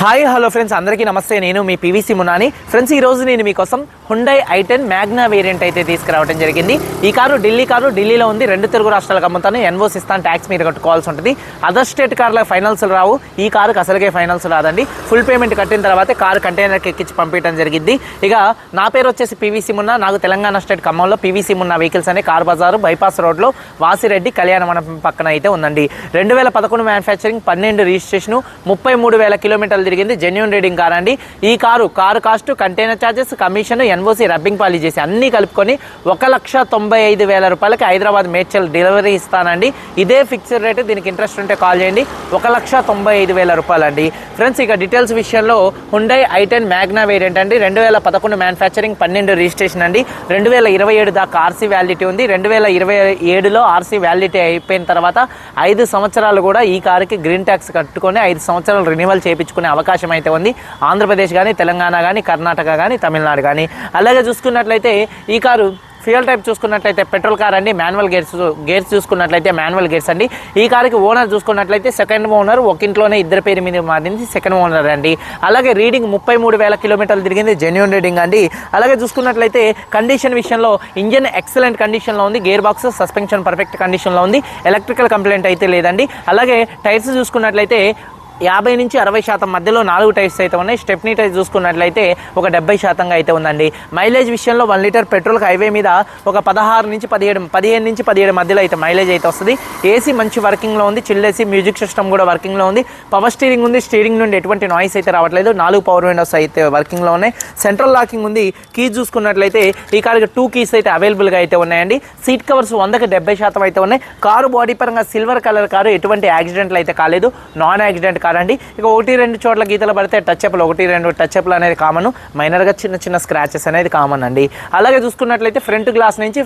Hi hello friends. అందరికీ నమస్తే. నేను మీ పీవీసీ మునాని. ఫ్రెండ్స్ ఈ రోజు నేను మీకోసం Hyundai i ten Magna variant అయితే తీసుకురావడం జరిగింది. ఈ కారు ఢిల్లీ కారు ఢిల్లీలో ఉంది. రెండు తెలుగు రాష్ట్రాలకు అమ్ముతాను. ఎన్వోస్ ఇస్తాను ట్యాక్స్ మీరు కట్టుకోవాల్సి ఉంటుంది. అదర్ స్టేట్ కార్ల ఫైనల్స్ రావు. ఈ కారుకి అసలుకే ఫైనల్స్ రాదండి. ఫుల్ పేమెంట్ కట్టిన తర్వాత కారు కంటైనర్కి ఎక్కించి పంపించడం జరిగింది. ఇక నా పేరు వచ్చేసి పీవీసీ మున్నా. నాకు తెలంగాణ స్టేట్ ఖమ్మంలో పీవీసీ మున్నా వెహికల్స్ అనే కార్ బజారు బైపాస్ రోడ్లో వాసిరెడ్డి కళ్యాణ మండపం పక్కన అయితే ఉందండి. రెండు వేల పదకొండు మ్యానుఫ్యాక్చరింగ్ పన్నెండు రిజిస్ట్రేషన్ ముప్పై మూడు వేల కిలోమీటర్లు తిరిగింది. జెన్యున్ రీడింగ్ కార్ అండి. ఈ car car cost container charges commission NOC rubbing పాలి చేసి అన్ని కలుపుకొని ఒక లక్ష తొంభై ఐదు వేల రూపాయలకి హైదరాబాద్ మేడ్చల్ డెలివరీ ఇస్తానండి. ఇదే ఫిక్స్డ్ రేట్ దీనికి ఇంట్రెస్ట్ ఉంటే కాల్ చేయండి. ఒక లక్ష తొంభై ఐదు వేల రూపాయలండి. ఫ్రెండ్స్ ఇక డీటెయిల్స్ విషయంలో Hyundai i ten Magna variant అండి. రెండు వేల పదకొండు మ్యానుఫ్యాక్చరింగ్ పన్నెండు రిజిస్ట్రేషన్ అండి. రెండు వేల ఇరవై ఏడు దాకా ఆర్సీ వ్యాలిడిటీ ఉంది. రెండు వేల ఇరవై ఏడులో ఆర్సీ వ్యాలిటీ అయిపోయిన తర్వాత ఐదు సంవత్సరాలు కూడా ఈ కారుకి గ్రీన్ ట్యాక్స్ కట్టుకొని ఐదు సంవత్సరాలు రెన్యువల్ చేయించుకునే అవకాశం అయితే ఉంది. ఆంధ్రప్రదేశ్ కానీ తెలంగాణ కానీ కర్ణాటక కానీ తమిళనాడు కానీ అలాగే చూసుకున్నట్లయితే ఈ కారు ఫ్యూయల్ టైప్ చూసుకున్నట్లయితే పెట్రోల్ కార్ అండి. మాన్యువల్ గేర్స్ గేర్స్ చూసుకున్నట్లయితే మాన్యువల్ గేర్స్ అండి. ఈ కార్కి ఓనర్ చూసుకున్నట్లయితే సెకండ్ ఓనర్ ఒక ఇంట్లోనే ఇద్దరు పేరు మీద మారింది. సెకండ్ ఓనర్ అండి. అలాగే రీడింగ్ ముప్పై మూడు వేల కిలోమీటర్లు తిరిగింది. జెన్యున్ రీడింగ్ అండి. అలాగే చూసుకున్నట్లయితే కండిషన్ విషయంలో ఇంజన్ ఎక్సలెంట్ కండిషన్లో ఉంది. గేర్ బాక్స్ సస్పెన్షన్ పర్ఫెక్ట్ కండిషన్లో ఉంది. ఎలక్ట్రికల్ కంప్లైంట్ అయితే లేదండి. అలాగే టైర్స్ చూసుకున్నట్లయితే యాభై నుంచి అరవై శాతం మధ్యలో నాలుగు టైర్స్ అయితే ఉన్నాయి. స్టెప్నీ టైర్ చూసుకున్నట్లయితే ఒక డెబ్బై శాతంగా అయితే ఉందండి. మైలేజ్ విషయంలో వన్ లీటర్ పెట్రోల్ హైవే మీద ఒక పదహారు నుంచి పదిహేడు పదిహేను నుంచి పదిహేడు మధ్యలో అయితే మైలేజ్ అయితే వస్తుంది. ఏసీ మంచి వర్కింగ్లో ఉంది. చిల్ ఏసీ మ్యూజిక్ సిస్టమ్ కూడా వర్కింగ్లో ఉంది. పవర్ స్టీరింగ్ ఉంది. స్టీరింగ్ నుండి ఎటువంటి నాయిస్ అయితే రావట్లేదు. నాలుగు పవర్ విండోస్ అయితే వర్కింగ్లో ఉన్నాయి. సెంట్రల్ లాకింగ్ ఉంది. కీ చూసుకున్నట్లయితే ఈ కాడికి టూ కీస్ అయితే అవైలబుల్గా అయితే ఉన్నాయండి. సీట్ కవర్స్ వందకి డెబ్బై శాతం అయితే ఉన్నాయి. కారు బాడీ పరంగా సిల్వర్ కలర్ కారు ఎటువంటి యాక్సిడెంట్లు అయితే కాలేదు. నాన్ యాక్సిడెంట్ కార్ అండి ఇక ఒకటి రెండు చోట్ల గీతలు పడితే టచ్ అప్లు ఒకటి రెండు టచ్ అప్లు అనేది కామన్ మైనర్గా చిన్న చిన్న స్క్రాచెస్ అనేది కామన్ అండి. అలాగే చూసుకున్నట్లయితే ఫ్రంట్ గ్లాస్ నుంచి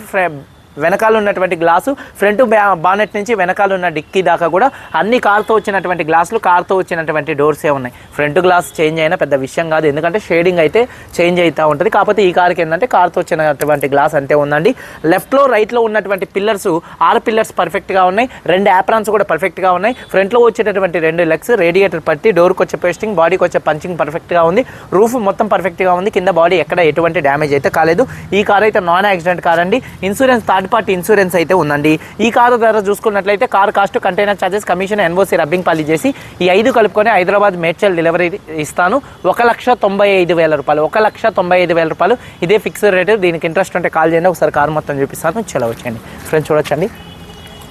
వెనకాల ఉన్నటువంటి గ్లాసు ఫ్రంట్ బానెట్ నుంచి వెనకాల ఉన్న డిక్కీ దాకా కూడా అన్ని కార్తో వచ్చినటువంటి గ్లాసులు కార్తో వచ్చినటువంటి డోర్సే ఉన్నాయి. ఫ్రంట్ గ్లాస్ చేంజ్ అయినా పెద్ద విషయం కాదు. ఎందుకంటే షేడింగ్ అయితే చేంజ్ అవుతూ ఉంటుంది. కాకపోతే ఈ కార్కి ఏంటంటే కార్తో వచ్చినటువంటి గ్లాస్ అంతే ఉందండి. లెఫ్ట్లో రైట్లో ఉన్నటువంటి పిల్లర్స్ ఆరు పిల్లర్స్ పర్ఫెక్ట్గా ఉన్నాయి. రెండు యాప్రాన్స్ కూడా పర్ఫెక్ట్గా ఉన్నాయి. ఫ్రంట్లో వచ్చేటటువంటి రెండు లెగ్స్ రేడియేటర్ పట్టి డోర్కి వచ్చే పేస్టింగ్ బాడీకి వచ్చే పంచింగ్ పర్ఫెక్ట్గా ఉంది. రూఫ్ మొత్తం పర్ఫెక్ట్గా ఉంది. కింద బాడీ ఎక్కడ ఎటువంటి డ్యామేజ్ అయితే కాలేదు. ఈ కార్ అయితే నాన్ యాక్సిడెంట్ కార్ అండి. ఇన్సూరెన్స్ థర్డ్ పార్టీ ఇన్సూరెన్స్ అయితే ఉందండి. ఈ కారు ధర చూసుకున్నట్లయితే car cost container charges commission NOC rubbing పాలి చేసి ఈ ఐదు కలుపుకొని హైదరాబాద్ మేడ్చల్ డెలివరీ ఇస్తాను. ఒక లక్ష తొంభై ఐదు వేల రూపాయలు ఒక లక్ష తొంభై ఐదు వేల రూపాయలు. ఇదే ఫిక్స్డ్ రేటు దీనికి ఇంట్రెస్ట్ ఉంటే కాల్ చేయండి. ఒకసారి కార్ మొత్తం చూపిస్తాను. చెలవచ్చండి ఫ్రెండ్స్ చూడొచ్చండి.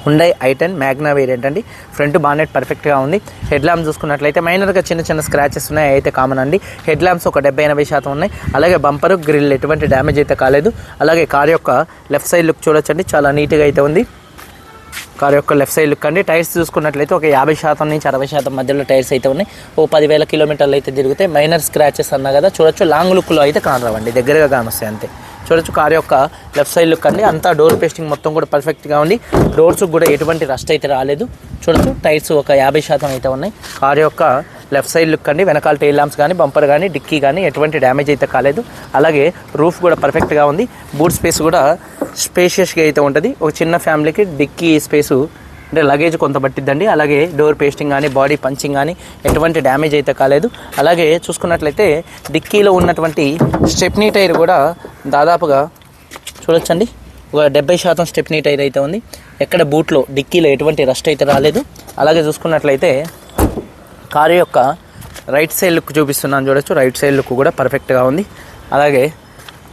Hyundai i ten Magna variant అండి. ఫ్రంట్ బానెట్ పర్ఫెక్ట్గా ఉంది. హెడ్ ల్యాంప్ చూసుకున్నట్లయితే మైనర్గా చిన్న చిన్న స్క్రాచెస్ ఉన్నాయి. అయితే కామన్ అండి. హెడ్ ల్యాంప్స్ ఒక డెబ్బై ఎనభై శాతం ఉన్నాయి. అలాగే బంపర్ గ్రిల్ ఎటువంటి డ్యామేజ్ అయితే కాలేదు. అలాగే కార్ యొక్క లెఫ్ట్ సైడ్ లుక్ చూడొచ్చండి. చాలా నీట్గా అయితే ఉంది. కార్ యొక్క లెఫ్ట్ సైడ్ లుక్ అండి. టైర్స్ చూసుకున్నట్లయితే ఒక యాభై శాతం నుంచి అరవై శాతం మధ్యలో టైర్స్ అయితే ఉన్నాయి. ఓ పదివేల కిలోమీటర్లు అయితే తిరుగుతాయి మైనర్ స్క్రాచెస్ అన్నా కదా చూడొచ్చు. లాంగ్ లుక్లో అయితే కానరావండి. దగ్గరగా కానొస్తాయి అంతే. చూడొచ్చు. కార్ యొక్క లెఫ్ట్ సైడ్ లుక్ అండి. అంతా డోర్ పేస్టింగ్ మొత్తం కూడా పర్ఫెక్ట్గా ఉంది. డోర్స్ కూడా ఎటువంటి రస్ట్ అయితే రాలేదు. చూడొచ్చు. టైర్స్ ఒక యాభై శాతం అయితే ఉన్నాయి. కార్ యొక్క లెఫ్ట్ సైడ్ లుక్ అండి. వెనకాల టైల్ ల్యాంప్స్ కానీ బంపర్ కానీ డిక్కీ కానీ ఎటువంటి డ్యామేజ్ అయితే కాలేదు. అలాగే రూఫ్ కూడా పర్ఫెక్ట్గా ఉంది. బూట్ స్పేస్ కూడా స్పేషియస్గా అయితే ఉంటుంది. ఒక చిన్న ఫ్యామిలీకి డిక్కీ స్పేసు అంటే లగేజ్ కొంత పట్టిద్దండి. అలాగే డోర్ పేస్టింగ్ కానీ బాడీ పంచింగ్ కానీ ఎటువంటి డ్యామేజ్ అయితే కాలేదు. అలాగే చూసుకున్నట్లయితే డిక్కీలో ఉన్నటువంటి స్టెప్నీ టైర్ కూడా దాదాపుగా చూడొచ్చండి. ఒక డెబ్బై శాతం స్టెప్నీ టైర్ అయితే ఉంది. ఎక్కడ బూట్లో డిక్కీలో ఎటువంటి రస్ట్ అయితే రాలేదు. అలాగే చూసుకున్నట్లయితే కారు యొక్క రైట్ సైడ్ లుక్ చూపిస్తున్నాను చూడొచ్చు. రైట్ సైడ్ లుక్ కూడా పర్ఫెక్ట్గా ఉంది. అలాగే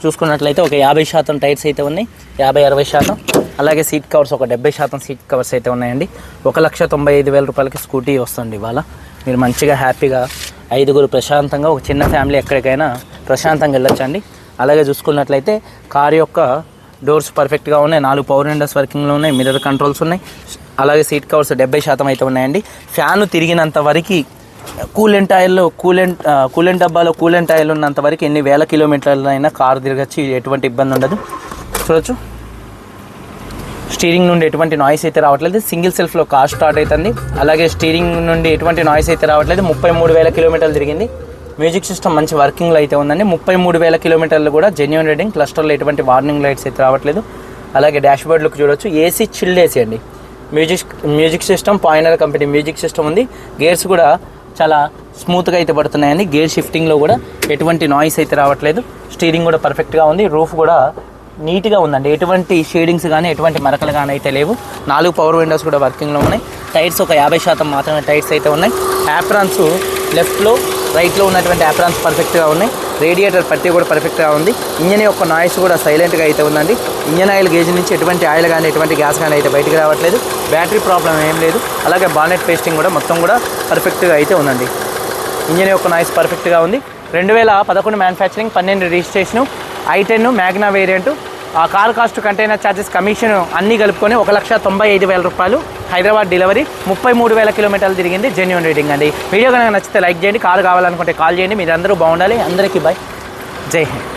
చూసుకున్నట్లయితే ఒక యాభై శాతం టైర్స్ అయితే ఉన్నాయి. యాభై అరవై శాతం. అలాగే సీట్ కవర్స్ ఒక డెబ్బై శాతం సీట్ కవర్స్ అయితే ఉన్నాయండి. ఒక లక్ష తొంభై ఐదు వేల రూపాయలకి స్కూటీ వస్తుంది ఇవాళ. మీరు మంచిగా హ్యాపీగా ఐదుగురు ప్రశాంతంగా ఒక చిన్న ఫ్యామిలీ ఎక్కడికైనా ప్రశాంతంగా వెళ్ళొచ్చండి. అలాగే చూసుకున్నట్లయితే కార్ యొక్క డోర్స్ పర్ఫెక్ట్గా ఉన్నాయి. నాలుగు పవర్ విండోస్ వర్కింగ్లో ఉన్నాయి. మిర్రర్ కంట్రోల్స్ ఉన్నాయి. అలాగే సీట్ కవర్స్ డెబ్బై శాతం అయితే ఉన్నాయండి. ఫ్యాన్ తిరిగినంత వరకు కూలెంట్ ఆయిల్లో కూలెంట్ కూలెంట్ డబ్బాలో కూలెంట్ ఆయిల్ ఉన్నంత వరకు ఎన్ని వేల కిలోమీటర్లైనా కార్ కారు తిరగచ్చు. ఎటువంటి ఇబ్బంది ఉండదు. చూడొచ్చు. స్టీరింగ్ నుండి ఎటువంటి నాయిస్ అయితే రావట్లేదు. సింగిల్ సెల్ఫ్లో కార్ స్టార్ట్ అవుతుంది. అలాగే స్టీరింగ్ నుండి ఎటువంటి నాయిస్ అయితే రావట్లేదు. ముప్పై మూడు వేల కిలోమీటర్లు తిరిగింది. మ్యూజిక్ సిస్టమ్ మంచి వర్కింగ్లో అయితే ఉందండి. ముప్పై మూడు వేల కిలోమీటర్లు కూడా జెన్యున్ రీడింగ్ క్లస్టర్లో ఎటువంటి వార్నింగ్ లైట్స్ అయితే రావట్లేదు. అలాగే డాష్ బోర్డ్లకు చూడొచ్చు. ఏసీ చిల్డ్ ఏసీ అండి. Music music system Pioneer company music system ఉంది. గేర్స్ కూడా చాలా స్మూత్గా అయితే పడుతున్నాయండి. గేర్ షిఫ్టింగ్లో కూడా ఎటువంటి నాయిస్ అయితే రావట్లేదు. స్టీరింగ్ కూడా పర్ఫెక్ట్గా ఉంది. రూఫ్ కూడా నీట్గా ఉందండి. ఎటువంటి షేడింగ్స్ కానీ ఎటువంటి మరకలు కానీ అయితే లేవు. నాలుగు పవర్ విండోస్ కూడా వర్కింగ్లో ఉన్నాయి. టైర్స్ ఒక యాభై శాతం మాత్రమే టైర్స్ అయితే ఉన్నాయి. యాప్రాన్స్ లెఫ్ట్లో రైట్లో ఉన్నటువంటి యాప్రాన్స్ పర్ఫెక్ట్గా ఉన్నాయి. రేడియేటర్ పట్టి కూడా పర్ఫెక్ట్గా ఉంది. ఇంజన్ యొక్క నాయిస్ కూడా సైలెంట్గా అయితే ఉందండి. ఇంజన్ ఆయిల్ గేజ్ నుంచి ఎటువంటి ఆయిల్ కానీ ఎటువంటి గ్యాస్ కానీ అయితే బయటకు రావట్లేదు. బ్యాటరీ ప్రాబ్లం ఏం లేదు. అలాగే బానెట్ పేస్టింగ్ కూడా మొత్తం కూడా పర్ఫెక్ట్గా అయితే ఉందండి. ఇంజన్ యొక్క నాయిస్ పర్ఫెక్ట్గా ఉంది. రెండు వేల పదకొండు మ్యానుఫ్యాక్చరింగ్ పన్నెండు registration i ten Magna variant. ఆ car cost container charges commission అన్నీ కలుపుకొని ఒక లక్ష తొంభై ఐదు వేల రూపాయలు హైదరాబాద్ డెలివరీ ముప్పై మూడు వేల కిలోమీటర్లు తిరిగింది జెన్యున్ రేటింగ్ అండి. వీడియో కనుక నచ్చితే లైక్ చేయండి కాల్ కావాలనుకుంటే కాల్ చేయండి. మీరు అందరూ బాగుండాలి. అందరికీ బాయ్ జై హింద్.